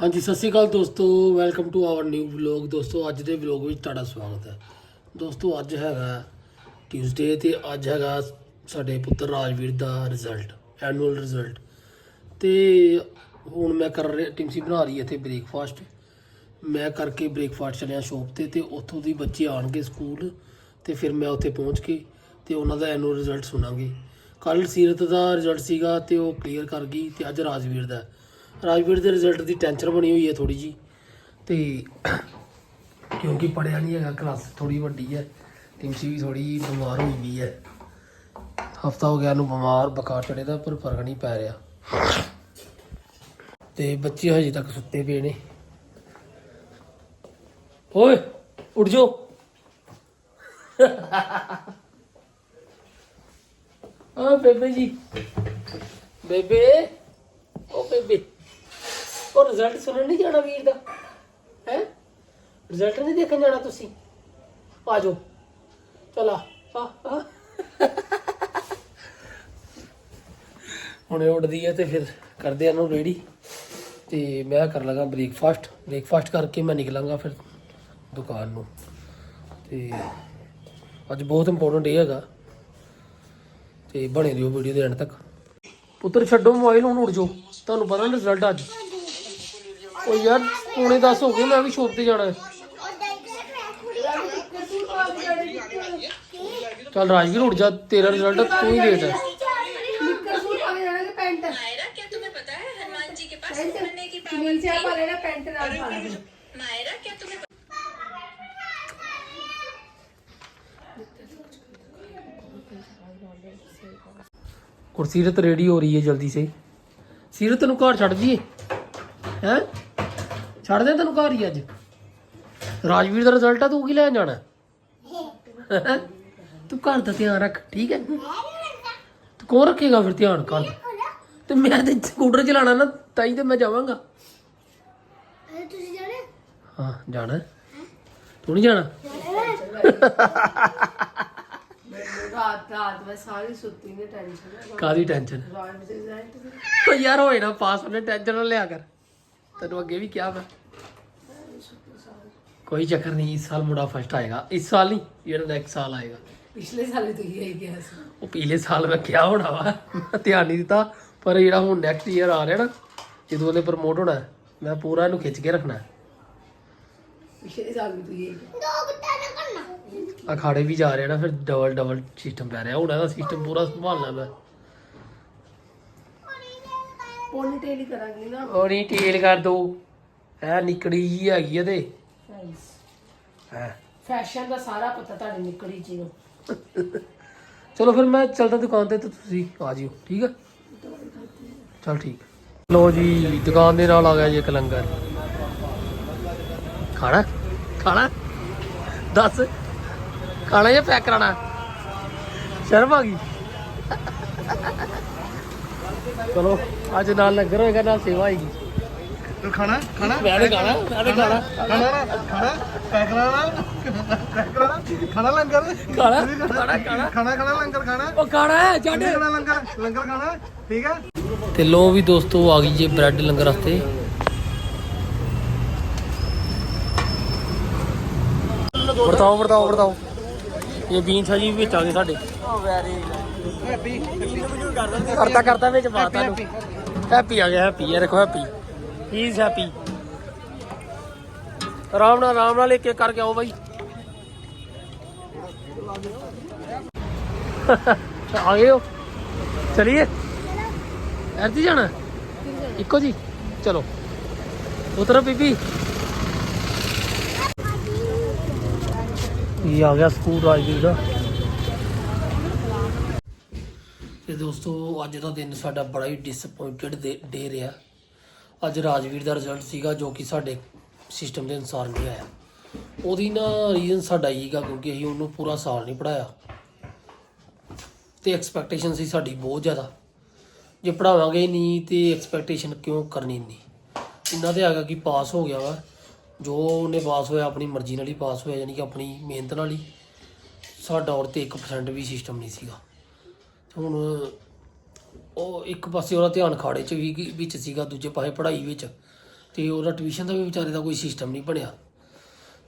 ਹਾਂਜੀ, ਸਤਿ ਸ਼੍ਰੀ ਅਕਾਲ ਦੋਸਤੋ। Welcome to our new vlog ਦੋਸਤੋ, ਅੱਜ ਦੇ ਵਲੌਗ ਵਿੱਚ ਤੁਹਾਡਾ ਸਵਾਗਤ ਹੈ। ਦੋਸਤੋ, ਅੱਜ ਹੈਗਾ ਟਿਊਜ਼ਡੇ ਤੇ ਅੱਜ ਹੈਗਾ ਸਾਡੇ ਪੁੱਤਰ ਰਾਜਵੀਰ ਦਾ ਰਿਜ਼ਲਟ ਐਨੂਅਲ ਰਿਜ਼ਲਟ ਤੇ ਹੁਣ ਮੈਂ ਕਰ ਰਿਹਾ ਟਿਮਸੀ ਬਣਾ ਰਹੀ ਹੈ ਇੱਥੇ ਬ੍ਰੇਕਫਾਸਟ ਮੈਂ ਕਰਕੇ ਬ੍ਰੇਕਫਾਸਟ ਚਲਿਆ ਸ਼ੋਪ ਤੇ ਤੇ ਉੱਥੋਂ ਦੀ ਬੱਚੇ ਆਣਗੇ ਸਕੂਲ ਤੇ ਫਿਰ ਮੈਂ ਉੱਥੇ ਪਹੁੰਚ ਕੇ ਤੇ ਉਹਨਾਂ ਦਾ ਐਨੂਅਲ ਰਿਜ਼ਲਟ ਸੁਣਾਂਗੇ। ਕੱਲ ਸੀਰਤ ਦਾ ਰਿਜ਼ਲਟ ਸੀਗਾ ਤੇ ਉਹ ਕਲੀਅਰ ਕਰ ਗਈ ਤੇ ਅੱਜ ਰਾਜਵੀਰ ਦਾ। ਰਾਜਵੀਰ ਦੇ ਰਿਜ਼ਲਟ ਦੀ ਟੈਨਸ਼ਨ ਬਣੀ ਹੋਈ ਹੈ ਥੋੜੀ ਜੀ ਤੇ ਕਿਉਂਕਿ ਪੜਿਆ ਨਹੀਂ ਹੈਗਾ ਕਲਾਸ ਥੋੜੀ ਵੱਡੀ ਹੈ ਟਿਮਸੀ ਵੀ ਥੋੜੀ ਬਿਮਾਰ ਹੋਈ ਵੀ ਹੈ। ਹਫਤਾ ਹੋ ਗਿਆ ਨੂੰ ਬਿਮਾਰ, ਬੁਖਾਰ ਚੜੇ ਦਾ, ਪਰ ਫ਼ਰਕ ਨਹੀਂ ਪੈ ਰਿਹਾ। ਤੇ ਬੱਚੇ ਹਜੇ ਤੱਕ ਸੁੱਤੇ ਪਏ ਨੇ। ਓਏ, ਉੱਠ ਜਾਓ। ਆ ਬੇਬੇ ਜੀ। ਬੇਬੇ, ਓ ਬੇਬੇ। ਉਹ ਰਿਜ਼ਲਟ ਸੁਣਨ ਨਹੀਂ ਜਾਣਾ ਵੀਰ ਦਾ। ਹੈ? ਰਿਜ਼ਲਟ ਨਹੀਂ ਦੇਖਣ ਜਾਣਾ ਤੁਸੀਂ। ਆ ਜਾਓ। ਚਲਾ ਆ। ਆ ਹੁਣੇ ਉੱਡਦੀ ਹੈ ਤੇ ਫਿਰ ਕਰਦੇ ਆ ਇਹਨੂੰ ਰੈਡੀ ਤੇ ਮੈਂ ਕਰ ਲਗਾ ਬ੍ਰੇਕਫਾਸਟ ਬ੍ਰੇਕਫਾਸਟ ਕਰਕੇ ਮੈਂ ਨਿਕਲਾਂਗਾ ਫਿਰ ਦੁਕਾਨ ਨੂੰ। ਤੇ ਅੱਜ ਬਹੁਤ ਇੰਪੋਰਟੈਂਟ ਡੇ ਹੈਗਾ। ਤੇ ਬਣੇ ਰਹੋ ਵੀਡੀਓ ਦੇ ਐਂਡ ਤੱਕ। ਪੁੱਤਰ, ਛੱਡੋ ਮੋਬਾਈਲ ਹੁਣ ਉੱਡ ਜਾਓ। ਤੁਹਾਨੂੰ ਪਤਾ ਰਿਜ਼ਲਟ ਅੱਜ। ਉਹ ਯਾਰ ਪੌਣੇ 10 ਹੋ ਗਏ ਮੈਂ ਵੀ ਸ਼ੋਪ ਤੇ ਜਾਣਾ ਹੈ ਚੱਲ ਰਾਜਵੀਰ ਉੱਡ ਜਾ ਤੇਰਾ ਰਿਜ਼ਲਟ ਤੂੰ ਹੀ ਲੇਟ ਹੈ निक्कर सूट आगे जाना कि पैंट मायरा क्या तुम्हें पता है हनुमान जी के पास पैंट पहनने की पावर नीचे थी? पर है ना पैंट नाल पाना है मायरा क्या तुम्हें ਗੁਰਸੀਰਤ ਰੈਡੀ ਹੋ ਰਹੀ ਹੈ ਜਲਦੀ ਸੇ ਸੀਰਤ ਨੂੰ ਘਰ ਛੱਡ ਦਈਏ ਹੈ ਛੱਡ ਦੇ ਤੈਨੂੰ ਘਰ ਹੀ ਅੱਜ। ਰਾਜਵੀਰ ਦਾ ਰਿਜ਼ਲਟ ਆ ਤੂੰ ਕੀ ਲੈਣ ਜਾਣਾ? ਤੂੰ ਘਰ ਦਾ ਧਿਆਨ ਰੱਖ ਠੀਕ ਹੈ? ਤੂੰ ਕੌਣ ਰੱਖੇਗਾ ਫਿਰ ਧਿਆਨ ਘਰ ਦਾ? ਤੇ ਮੈਂ ਤੇ ਸਕੂਟਰ ਚਲਾਣਾ ਨਾ ਤਾਂ ਹੀ ਤੇ ਮੈਂ ਜਾਵਾਂਗਾ। ਤੁਸੀਂ ਜਾਣੇ ਹਾਂ ਜਾਣਾ। ਤੂੰ ਨਹੀਂ ਜਾਣਾ? ਰਾਤ ਰਾਤ ਮੈਂ ਸਾਰੀ ਸੁੱਤੀ ਨੇ ਟੈਨਸ਼ਨ ਕਾਦੀ ਟੈਨਸ਼ਨ ਰਾਤ ਰਿਜ਼ਲਟ ਯਾਰ ਹੋਏ ਨਾ ਪਾਸ ਉਹਨੇ ਟੈਨਸ਼ਨ ਨਾ ਲਿਆ ਕਰ। ਤੈਨੂੰ ਅੱਗੇ ਵੀ ਕਿਹਾ ਮੈਂ। ਕੋਈ ਚੱਕਰ ਨਹੀਂ ਇਸ ਸਾਲ ਮੁੰਡਾ ਫਸਟ ਆਏਗਾ। ਇਸ ਸਾਲ ਨਹੀਂ ਜਿਹੜਾ ਨੈਕਸਟ ਸਾਲ ਆਏਗਾ। ਪਿਛਲੇ ਸਾਲ ਤੂੰ ਹੀ ਆਈ ਗਿਆ ਸੀ। ਉਹ ਪਿਛਲੇ ਸਾਲ ਮੈਂ ਕਿਹਾ ਹੋਣਾ ਵਾ। ਮੈਂ ਧਿਆਨ ਨਹੀਂ ਦਿੱਤਾ ਪਰ ਜਿਹੜਾ ਹੁਣ ਨੈਕਸਟ ਈਅਰ ਆ ਰਿਹਾ ਨਾ ਜਦੋਂ ਉਹਨੇ ਪ੍ਰਮੋਟ ਹੋਣਾ ਮੈਂ ਪੂਰਾ ਇਹਨੂੰ ਖਿੱਚ ਕੇ ਰੱਖਣਾ। ਹੈ। ਪਿਛਲੇ ਸਾਲ ਵੀ ਤੂੰ ਹੀ ਆਈ ਗਿਆ ਅਖਾੜੇ ਵੀ ਜਾ ਰਿਹਾ ਨਾ ਫਿਰ ਡਬਲ ਡਬਲ ਸਿਸਟਮ ਪੈ ਰਿਹਾ। ਹੁਣ ਇਹਦਾ ਸਿਸਟਮ ਪੂਰਾ ਸੰਭਾਲਣਾ ਮੈਂ। ਪੋਨੀ ਟੇਲ ਹੀ ਕਰਾਂਗੀ ਨਾ ਉਹ ਨਹੀਂ ਟੇਲ ਕਰ ਦੋ। ਐ ਨਿਕੜੀ ਜੀ ਹੈਗੀ ਇਹਦੇ ਹੈ ਫੈਸ਼ਨ ਦਾ ਸਾਰਾ ਪਤਾ ਤੁਹਾਡੀ ਨਿਕੜੀ ਜੀ ਨੂੰ। ਚਲੋ ਫਿਰ ਮੈਂ ਚੱਲਦਾ ਦੁਕਾਨ ਤੇ ਤੇ ਤੁਸੀਂ ਆ ਜਿਓ ਠੀਕ ਹੈ ਚਲ ਠੀਕ। ਲੋ ਜੀ ਦੁਕਾਨ ਦੇ ਨਾਲ ਆ ਗਿਆ ਜੀ ਇੱਕ ਲੰਗਰ। ਖਾਣਾ? ਖਾਣਾ? ਦੱਸ। ਖਾਣਾ ਜਾਂ ਪੈਕ ਕਰਾਣਾ ਸ਼ਰਮ ਆ ਗਈ? ਚਲੋ ਅੱਜ ਨਾਲ ਲੰਗਰ ਹੋਏਗਾ ਨਾਲ ਸੇਵਾ ਹੋਏਗੀ। ਤੂੰ ਖਾਣਾ? ਖਾਣਾ? ਮੈਂ ਤੇ ਖਾਣਾ ਮੈਂ ਤੇ ਖਾਣਾ। ਖਾਣਾ ਨਾ ਖਾਣਾ ਪੈਕ ਕਰਾਣਾ ਪੈਕ ਕਰਾਣਾ ਖਾਣਾ ਲੰਗਰ? ਖਾਣਾ ਖਾਣਾ? ਖਾਣਾ ਖਾਣਾ। ਖਾਣਾ ਲੰਗਰ ਖਾਣਾ? ਉਹ ਖਾਣਾ ਹੈ ਛੱਡ। ਖਾਣਾ ਲੰਗਰ ਲੰਗਰ ਖਾਣਾ? ਠੀਕ ਹੈ? ਤੇ ਲੋ ਵੀ ਦੋਸਤੋ ਆ ਗਈ ਜੇ ਬ੍ਰੈਡ ਲੰਗਰ ਵਾਸਤੇ। ਵਰਤਾਓ ਵਰਤਾਓ ਵਰਤਾਓ। ਇਹ ਬੀਨਸ ਆ ਜੀ ਵਿੱਚ ਆ ਗਏ ਸਾਡੇ। ਹੈਪੀ। ਕਰਤਾ ਕਰਤਾ ਵਿੱਚ ਬਾਤਾਂ ਨੂੰ ਹੈਪੀ। ਆ ਗਿਆ ਹੈਪੀ ਇਹ ਦੇਖੋ ਹੈਪੀ। ਹੀ ਇਜ਼ ਹੈਪੀ ਆਰਾਮ ਨਾਲ ਆਰਾਮ ਨਾਲ ਇੱਕ ਇੱਕ ਕਰਕੇ ਆਓ ਬਾਈ। ਆ ਗਏ ਹੋ ਚਲਿਏ। ਐਰਤੀ ਜਾਣਾ। ਇੱਕੋ ਜੀ ਚਲੋ। ਉਤਰੋ ਬੀਬੀ। ਇਹ ਆ ਗਿਆ ਸਕੂਲ ਰਾਜਵੀਰ ਦਾ। ਤੇ ਦੋਸਤੋ, ਅੱਜ ਦਾ ਦਿਨ ਸਾਡਾ ਬੜਾ ਹੀ ਡਿਸਪਾਇੰਟਡ ਡੇ ਰਿਹਾ। ਅੱਜ ਰਾਜਵੀਰ ਦਾ ਰਿਜ਼ਲਟ ਸੀਗਾ ਜੋ ਕਿ ਸਾਡੇ ਸਿਸਟਮ ਦੇ ਅਨੁਸਾਰ ਨਹੀਂ ਆਇਆ। ਉਹਦੀ ਨਾ ਰੀਜ਼ਨ ਸਾਡਾ ਹੀਗਾ ਕਿਉਂਕਿ ਅਸੀਂ ਉਹਨੂੰ ਪੂਰਾ ਸਾਲ ਨਹੀਂ ਪੜਾਇਆ ਤੇ ਐਕਸਪੈਕਟੇਸ਼ਨ ਸੀ ਸਾਡੀ ਬਹੁਤ ਜ਼ਿਆਦਾ। ਜੇ ਪੜਾਵਾਂਗੇ ਨਹੀਂ ਤੇ ਐਕਸਪੈਕਟੇਸ਼ਨ ਕਿਉਂ ਕਰਨੀ ਨਹੀਂ ਇੰਨਾ ਤੇ ਹੈਗਾ ਕਿ ਪਾਸ ਹੋ ਗਿਆ ਵਾ। ਜੋ ਉਹਨੇ ਪਾਸ ਹੋਇਆ, ਆਪਣੀ ਮਰਜ਼ੀ ਨਾਲ ਹੀ ਪਾਸ ਹੋਇਆ, ਯਾਨੀ ਕਿ ਆਪਣੀ ਮਿਹਨਤ ਨਾਲ ਹੀ। ਸਾਡਾ ਔਰ ਤੇ 1% ਵੀ ਸਿਸਟਮ ਨਹੀਂ ਸੀਗਾ। ਹੁਣ ਉਹ ਇੱਕ ਪਾਸੇ ਉਹਦਾ ਧਿਆਨ ਖਾੜੇ 'ਚ ਵੀ ਵਿੱਚ ਸੀਗਾ, ਦੂਜੇ ਪਾਸੇ ਪੜ੍ਹਾਈ ਵਿੱਚ ਤੇ ਉਹਦਾ ਟਿਊਸ਼ਨ ਦਾ ਵੀ ਵਿਚਾਰੇ ਦਾ ਕੋਈ ਸਿਸਟਮ ਨਹੀਂ ਬਣਿਆ।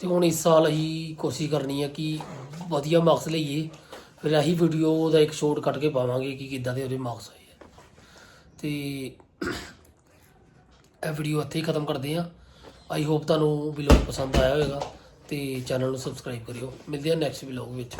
ਤੇ ਹੁਣ ਇਸ ਸਾਲ ਅਸੀਂ ਕੋਸ਼ਿਸ਼ ਕਰਨੀ ਹੈ ਕਿ ਵਧੀਆ ਮਾਰਕਸ ਲਈਏ, ਫਿਰ ਇਹੀ ਵੀਡੀਓ ਦਾ ਇੱਕ ਸ਼ੋਟ ਕੱਟ ਕੇ ਪਾਵਾਂਗੇ ਕਿ ਕਿੱਦਾਂ ਦੇ ਉਹਦੇ ਮਾਰਕਸ ਆਏ ਆ। ਤੇ ਇਹ ਵੀਡੀਓ ਇੱਥੇ ਹੀ ਖਤਮ ਕਰਦੇ ਹਾਂ ਆਈ ਹੋਪ ਤੁਹਾਨੂੰ ਵਲੌਗ ਪਸੰਦ ਆਇਆ ਹੋਵੇਗਾ ਤੇ ਚੈਨਲ ਨੂੰ ਸਬਸਕ੍ਰਾਈਬ ਕਰਿਓ। ਮਿਲਦੇ ਹਾਂ ਨੈਕਸਟ ਵਲੌਗ ਵਿੱਚ।